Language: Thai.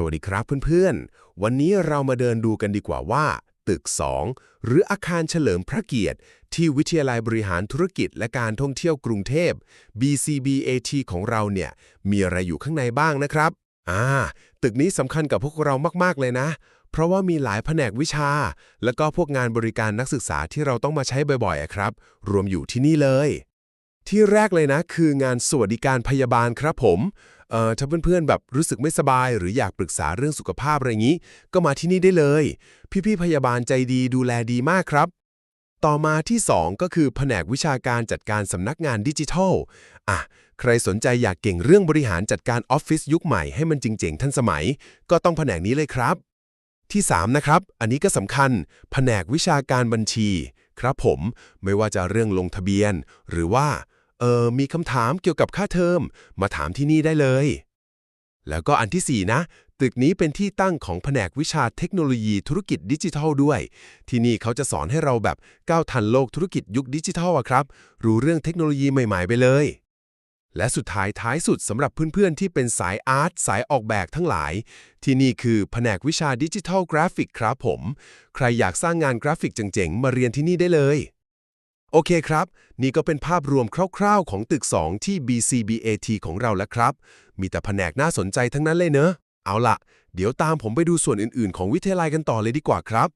สวัสดีครับเพื่อนๆ วันนี้เรามาเดินดูกันดีกว่าว่า ตึก 2 หรืออาคารเฉลิมพระเกียรติ ที่วิทยาลัยบริหารธุรกิจและการท่องเที่ยวกรุงเทพ BCBAT ของเราเนี่ย มีอะไรอยู่ข้างในบ้างนะครับ อ่า ตึกนี้สำคัญกับพวกเรามากๆเลยนะ เพราะว่ามีหลายแผนกวิชา แล้วก็พวกงานบริการนักศึกษาที่เราต้องมาใช้บ่อยๆครับ รวมอยู่ที่นี่เลย ที่แรกเลยนะ คืองานสวัสดิการพยาบาลครับผมเอ่อถ้าเพื่อนๆแบบรู้สึกไม่สบาย หรืออยากปรึกษาเรื่องสุขภาพอะไรอย่างนี้ ก็มาที่นี่ได้เลย พี่ๆพยาบาลใจดีดูแลดีมากครับ ต่อมาที่ 2 ก็คือแผนกวิชาการจัดการสำนักงานดิจิทัลอะใครสนใจอยากเก่งเรื่องบริหารจัดการออฟฟิศยุคใหม่ให้มันจริงๆ ทันสมัย ก็ต้องแผนกนี้เลยครับ ที่ 3 นะครับ อันนี้ก็สำคัญ แผนกวิชาการบัญชี ครับผมไม่ว่าจะเรื่องลงทะเบียน หรือว่า เออมีคำถามเกี่ยวกับค่าเทอม มาถามที่นี่ได้เลย แล้วก็อันทีสี่ 4 นะ ตึกนี้เป็นที่ตั้งของแผนกวิชาเทคโนโลยีธุรกิจดิจิทัลด้วย ที่นี่เขาจะสอนให้เราแบบก้าวทันโลกธุรกิจยุคดิจิทัลอะครับ รู้เรื่องเทคโนโลยีใหม่ๆไปเลย และสุดท้ายท้ายสุดสำหรับเพื่อนๆ ที่เป็นสายอาร์ตสายออกแบบทั้งหลาย ที่นี่คือแผนกวิชาดิจิทัลกราฟิกครับผม ใครอยากสร้างงานกราฟิกเจ๋งๆ มาเรียนที่นี่ได้เลย โอเคครับ นี่ก็เป็นภาพรวมคร่าวๆ ของตึก 2 ที่ BCBAT ของเราแล้วครับ มีแต่แผนกน่าสนใจทั้งนั้นเลยเนอะ เอาล่ะ เดี๋ยวตามผมไปดูส่วนอื่นๆ ของวิทยาลัยกันต่อเลยดีกว่าครับ